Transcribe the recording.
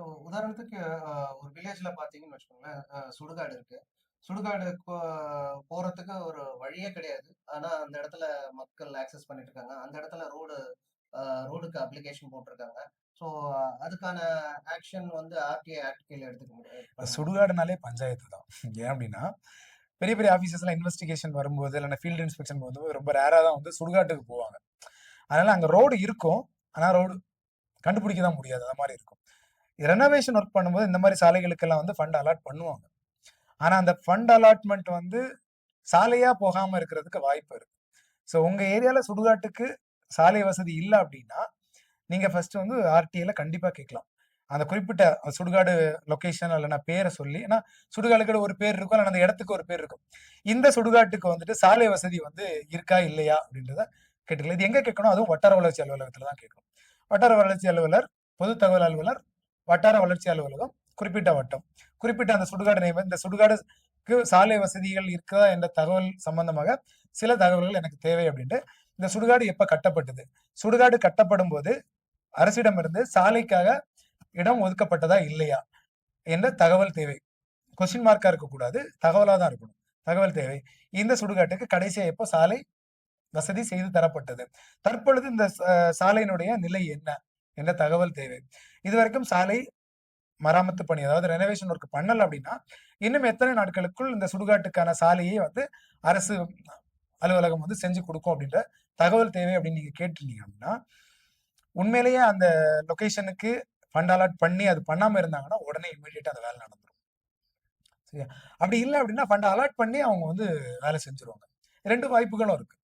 So உதாரணத்துக்கு ஒரு வில்லேஜில் பார்த்தீங்கன்னு வச்சுக்கோங்களேன், சுடுகாடு இருக்கு. சுடுகாடு போ போறதுக்கு ஒரு வழியே கிடையாது. ஆனால் அந்த இடத்துல மக்கள் ஆக்சஸ் பண்ணிட்டு இருக்காங்க. அந்த இடத்துல ரோடு ரோடுக்கு அப்ளிகேஷன் போட்டிருக்காங்க. ஸோ அதுக்கான ஆக்ஷன் வந்து ஆர்டிஐ ஆக்ட் கீழே எடுத்துக்க முடியாது சுடுகாடுனாலே பஞ்சாயத்து தான். ஏன் அப்படின்னா பெரிய பெரிய ஆஃபீஸஸ்லாம் இன்வெஸ்டிகேஷன் வரும்போது, இல்லைன்னா ஃபீல்டு இன்ஸ்பெக்ஷன் போகும்போது ரொம்ப ரேராக தான் வந்து சுடுகாட்டுக்கு போவாங்க. அதனால அங்கே ரோடு இருக்கும். ஆனால் ரோடு கண்டுபிடிக்க தான் முடியாது. அந்த மாதிரி இருக்கும். ரெனோவேஷன் ஒர்க் பண்ணும்போது இந்த மாதிரி சாலைகளுக்கெல்லாம் வந்து ஃபண்ட் அலாட் பண்ணுவாங்க. ஆனா அந்த ஃபண்ட் அலாட்மெண்ட் வந்து சாலையா போகாம இருக்கிறதுக்கு வாய்ப்பு இருக்கு. ஸோ உங்க ஏரியால சுடுகாட்டுக்கு சாலை வசதி இல்லை அப்படின்னா நீங்க ஃபர்ஸ்ட் வந்து ஆர்டிஐல கண்டிப்பா கேட்கலாம். அந்த குறிப்பிட்ட சுடுகாடு லொக்கேஷன் இல்லைனா பேரை சொல்லி ஏன்னா சுடுகாடுக்கு ஒரு பேர் இருக்கும். இல்லன்னா அந்த இடத்துக்கு ஒரு பேர் இருக்கும். இந்த சுடுகாட்டுக்கு வந்துட்டு சாலை வசதி வந்து இருக்கா? இல்லையா? அப்படின்றத கேட்டுக்கலாம். இது எங்க கேட்கணும்? அதுவும் வட்டார வளர்ச்சி அலுவலகத்துல தான் கேட்கணும். வட்டார வளர்ச்சி அலுவலர், பொது தகவல் அலுவலர், வட்டார வளர்ச்சி அலுவலகம், குறிப்பிட்ட வட்டம். குறிப்பிட்ட அந்த சுடுகாடு நேம் இந்த சுடுகாடுக்கு சாலை வசதிகள் இருக்கா என்ற தகவல் சம்பந்தமாக சில தகவல்கள் எனக்கு தேவை அப்படின்ட்டு இந்த சுடுகாடு எப்ப கட்டப்பட்டது? சுடுகாடு கட்டப்படும்போது அரசிடமிருந்து சாலைக்காக இடம் ஒதுக்கப்பட்டதா? இல்லையா? என்ற தகவல் தேவை. கொஸ்டின் மார்க்கா இருக்கக்கூடாது. தகவலா தான் இருக்கணும். தகவல் தேவை. இந்த சுடுகாட்டுக்கு கடைசியா எப்போ சாலை வசதி செய்து தரப்பட்டது? தற்பொழுது இந்த சாலையினுடைய நிலை என்ன? என்ற தகவல் தேவை. இதுவரைக்கும் சாலை மராமத்து பணி அதாவது ரெனோவேஷன் ஒர்க் பண்ணல அப்படின்னா இன்னும் எத்தனை நாட்களுக்குள் இந்த சுடுகாட்டுக்கான சாலையை வந்து அரசு அலுவலகம் வந்து செஞ்சு கொடுக்கும் அப்படின்ற தகவல் தேவை அப்படின்னு நீங்க கேட்டிருந்தீங்க அப்படின்னா உண்மையிலேயே அந்த லொகேஷனுக்கு ஃபண்ட் அலாட் பண்ணி அது பண்ணாம இருந்தாங்கன்னா, உடனே இமிடியேட்டா அந்த வேலை நடந்துரும். சரியா? அப்படி இல்லை அப்படின்னா ஃபண்ட் அலாட் பண்ணி அவங்க வந்து வேலை செஞ்சுருவாங்க. ரெண்டு வாய்ப்புகளும் இருக்கு.